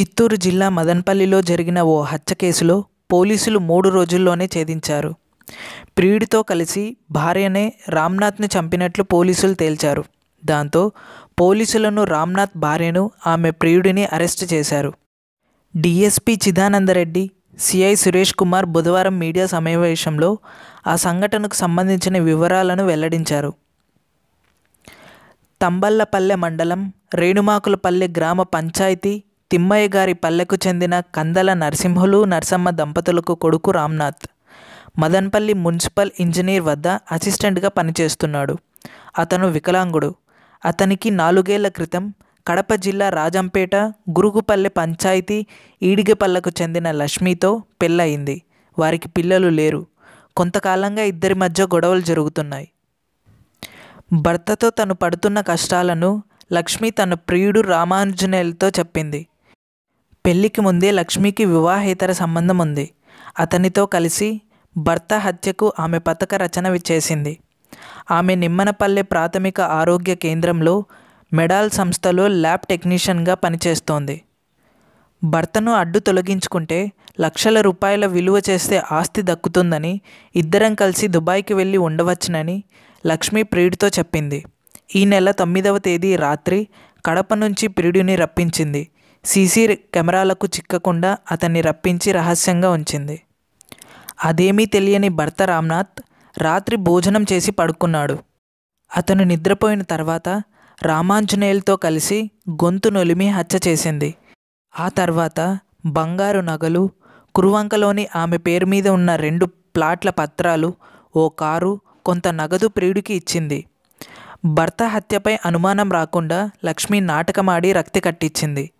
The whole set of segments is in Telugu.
చిత్తూరు జిల్లా మదన్పల్లిలో జరిగిన ఓ హత్య కేసులో పోలీసులు మూడు రోజుల్లోనే ఛేదించారు. ప్రియుడితో కలిసి భార్యనే రామ్నాథ్ను చంపినట్లు పోలీసులు తేల్చారు. దాంతో పోలీసులను రామ్నాథ్ భార్యను ఆమె ప్రియుడిని అరెస్టు చేశారు. డీఎస్పీ చిదానందరెడ్డి సిఐ సురేష్ కుమార్ బుధవారం మీడియా సమావేశంలో ఆ సంఘటనకు సంబంధించిన వివరాలను వెల్లడించారు. తంబల్లపల్లె మండలం రేణుమాకులపల్లె గ్రామ పంచాయతీ తిమ్మయ్య గారి పల్లెకు చెందిన కందల నరసింహులు నరసమ్మ దంపతులకు కొడుకు రామ్నాథ్. మదన్పల్లి మున్సిపల్ ఇంజనీర్ వద్ద అసిస్టెంట్గా పనిచేస్తున్నాడు. అతను వికలాంగుడు. అతనికి నాలుగేళ్ళ క్రితం కడప జిల్లా రాజంపేట గురుగుపల్లె పంచాయతీ ఈడిగపల్లకు చెందిన లక్ష్మితో పెళ్ళయింది. వారికి పిల్లలు లేరు. కొంతకాలంగా ఇద్దరి మధ్య గొడవలు జరుగుతున్నాయి. భర్తతో తను పడుతున్న కష్టాలను లక్ష్మి తన ప్రియుడు రామాంజనేయులతో చెప్పింది. పెళ్ళికి ముందే లక్ష్మికి వివాహేతర సంబంధం ఉంది. అతనితో కలిసి భర్త హత్యకు ఆమె పథక రచన చేసింది. ఆమె నిమ్మనపల్లె ప్రాథమిక ఆరోగ్య కేంద్రంలో మెడాల్ సంస్థలో ల్యాబ్ టెక్నీషియన్గా పనిచేస్తోంది. భర్తను అడ్డు తొలగించుకుంటే లక్షల రూపాయల విలువ చేస్తే ఆస్తి దక్కుతుందని ఇద్దరం కలిసి దుబాయ్కి వెళ్ళి ఉండవచ్చునని లక్ష్మి ప్రియుడితో చెప్పింది. ఈ నెల తొమ్మిదవ తేదీ రాత్రి కడప నుంచి ప్రియుడిని రప్పించింది. సీసీ కెమెరాలకు చిక్కకుండా అతన్ని రప్పించి రహస్యంగా ఉంచింది. అదేమీ తెలియని భర్త రామ్నాథ్ రాత్రి భోజనం చేసి పడుకున్నాడు. అతను నిద్రపోయిన తర్వాత రామాంజనేయులతో కలిసి గొంతు నొలిమి హత్య చేసింది. ఆ తర్వాత బంగారు నగలు కురువంకలోని ఆమె పేరు మీద ఉన్న రెండు ప్లాట్ల పత్రాలు ఓ కారు కొంత నగదు ప్రియుడికి ఇచ్చింది. భర్త హత్యపై అనుమానం రాకుండా లక్ష్మి నాటకమాడి రక్తి కట్టించింది.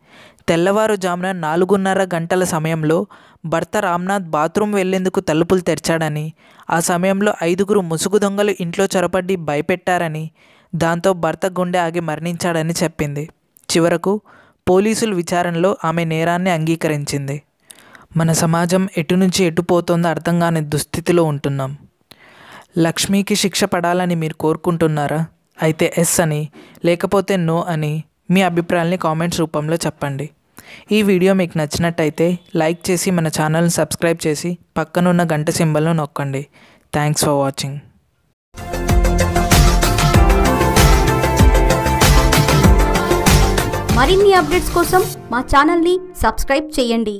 తెల్లవారుజామున నాలుగున్నర గంటల సమయంలో భర్త రామ్నాథ్ బాత్రూమ్ వెళ్ళేందుకు తలుపులు తెరిచాడని ఆ సమయంలో ఐదుగురు ముసుగు దొంగలు ఇంట్లో చొరబడి భయపెట్టారని దాంతో భర్త గుండె ఆగి మరణించాడని చెప్పింది. చివరకు పోలీసుల విచారణలో ఆమె నేరాన్ని అంగీకరించింది. మన సమాజం ఎటు నుంచి ఎటు పోతుందో అర్థం కాని దుస్థితిలో ఉంటున్నాం. లక్ష్మికి శిక్ష పడాలని మీరు కోరుకుంటున్నారా? అయితే ఎస్ అని లేకపోతే నో అని మీ అభిప్రాయాల్ని కామెంట్స్ రూపంలో చెప్పండి. ఈ వీడియో మీకు నచ్చినట్టయితే లైక్ చేసి మన ఛానల్ని సబ్స్క్రైబ్ చేసి పక్కనున్న గంట సింబల్ను నొక్కండి. థ్యాంక్స్ ఫర్ వాచింగ్ మరిన్ని అప్డేట్స్ కోసం మా ఛానల్ని సబ్స్క్రైబ్ చేయండి.